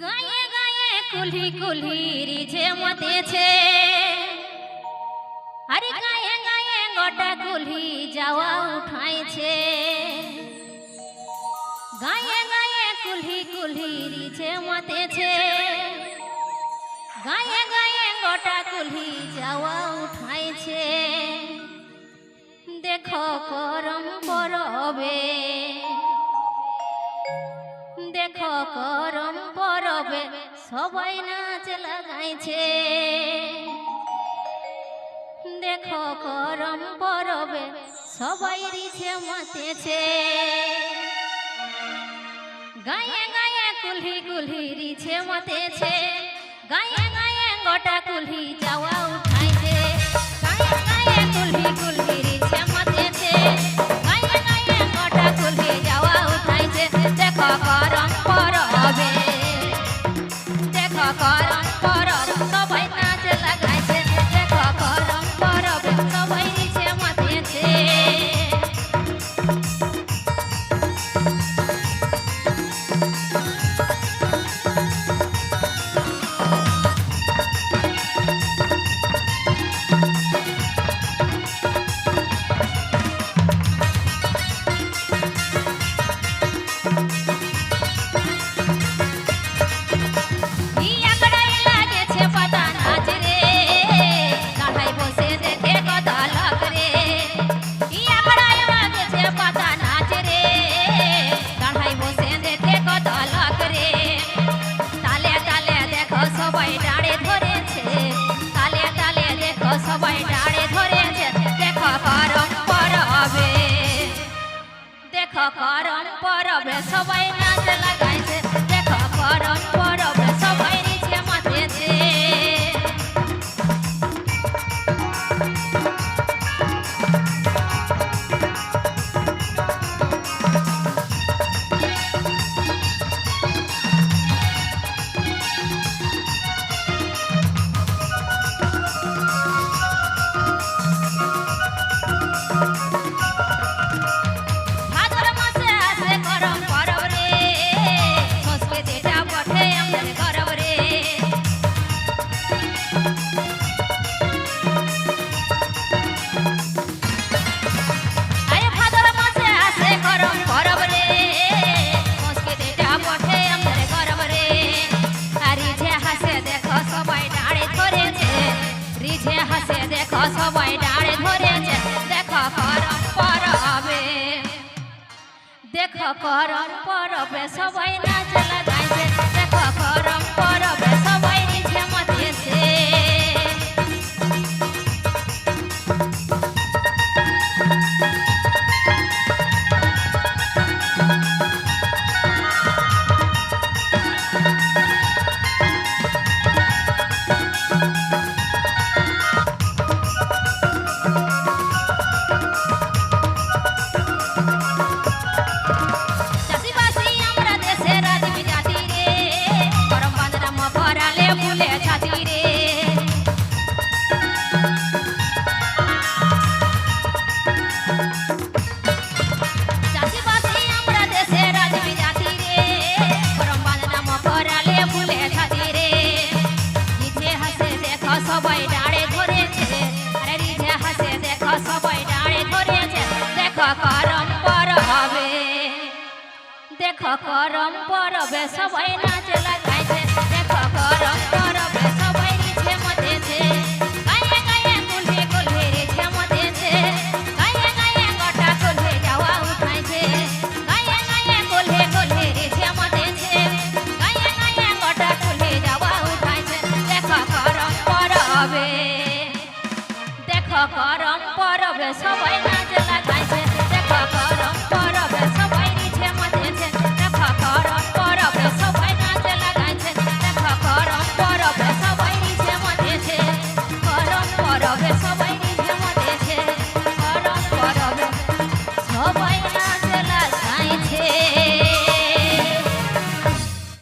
গায়ে গায়ে কুলহি কুলহি রিঝে মতেছে। আরে গায়ে গায়ে গোটা কুলহি যাওয়া উঠাইছে। গায়ে গায়ে কুলহি কুলহি রিঝে মতেছে। গায়ে গায়ে গোটা কুলহি যাওয়া উঠাইছে। দেখো করম পরবে। সবাই নাচ লাগাইছে। দেখো করম পরবে, সবাই রিছে মাতেছে। গায়ে গায়ে কুলহি কুলহি রিছে মাতেছে। গায়ে গায়ে গোটা কুলহি যাওয়া উঠাইছে। গায়ে গায়ে কুলহি কুলহি দেখো দেখো সবাই ডাড়ে ধরেছে। তালে তালে দেখো সবাই ডাড়ে ধরেছে। দেখো করম পরবে। দেখো করম পরবে, সবাই নাচ লাগাইছে। দেখো করম রিঝে হাসে দেখো সবাই ডাড়ে ধরেছে। দেখো করম পরবে। দেখো করম পরবে সবাই দেখো করম পরবে, সবাই নাচ লাগাইছে। দেখো করম পরবে, সবাই নিচে মতেছে দেখো করম পরবে, সবাই নাচ